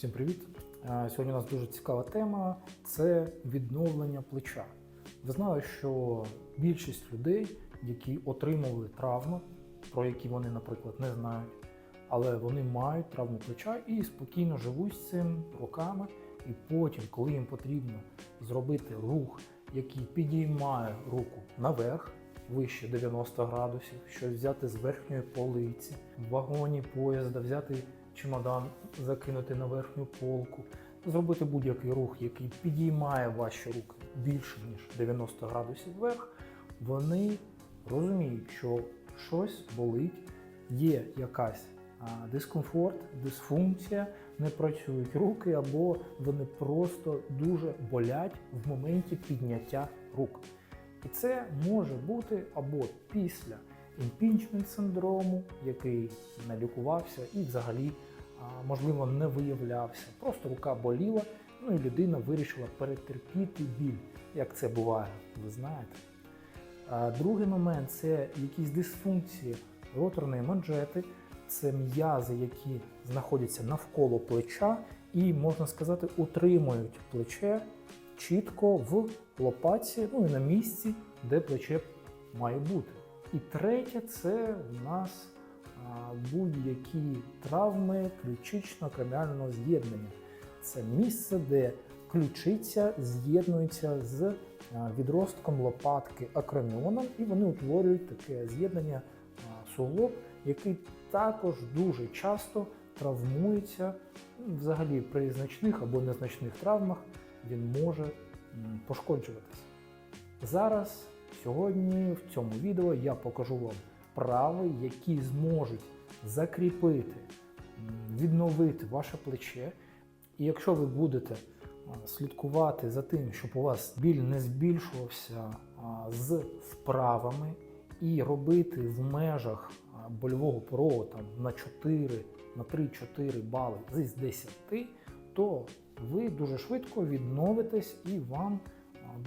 Всім привіт! Е, Сьогодні у нас дуже цікава тема це відновлення плеча. Ви знали, що більшість людей, які отримували травму, про які вони, наприклад, не знають, але вони мають травму плеча і спокійно живуть з цим роками. І потім, коли їм потрібно зробити рух, який підіймає руку наверх, вище 90 градусів, щось взяти з верхньої полиці, в вагоні поїзда, взяти чемодан, закинути на верхню полку, зробити будь-який рух, який підіймає ваші руки більше ніж 90 градусів вверх, вони розуміють, що щось болить, є якась дискомфорт, дисфункція, не працюють руки, або вони просто дуже болять в моменті підняття рук. І це може бути або після імпічмент синдрому, який не лікувався і взагалі, можливо, не виявлявся. Просто рука боліла, ну і людина вирішила перетерпіти біль, як це буває, ви знаєте. Другий момент це якісь дисфункції роторної манжети, це м'язи, які знаходяться навколо плеча, і, можна сказати, утримують плече чітко в лопатці, ну і на місці, де плече має бути. І третє це в нас будь-які травми ключично-креміального з'єднання. Це місце, де ключиця з'єднується з відростком лопатки акроміоном, і вони утворюють таке з'єднання суглоб, який також дуже часто травмується. Ну, Взагалі при значних або незначних травмах він може пошкоджуватися. Зараз, сьогодні, в цьому відео я покажу вам вправи, які зможуть закріпити, відновити ваше плече. І якщо ви будете слідкувати за тим, щоб у вас біль не збільшувався з вправами, і робити в межах больового порогу там, на 4, на 3-4 бали з 10, то ви дуже швидко відновитесь і вам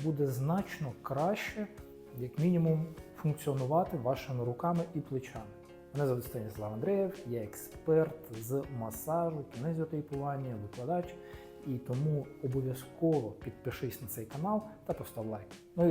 буде значно краще, як мінімум, функціонувати вашими руками і плечами. Мене звати Станіслав Андреєв, я експерт з масажу, кінезіотейпування, викладач. І тому обов'язково підпишись на цей канал та постав лайк. Ну і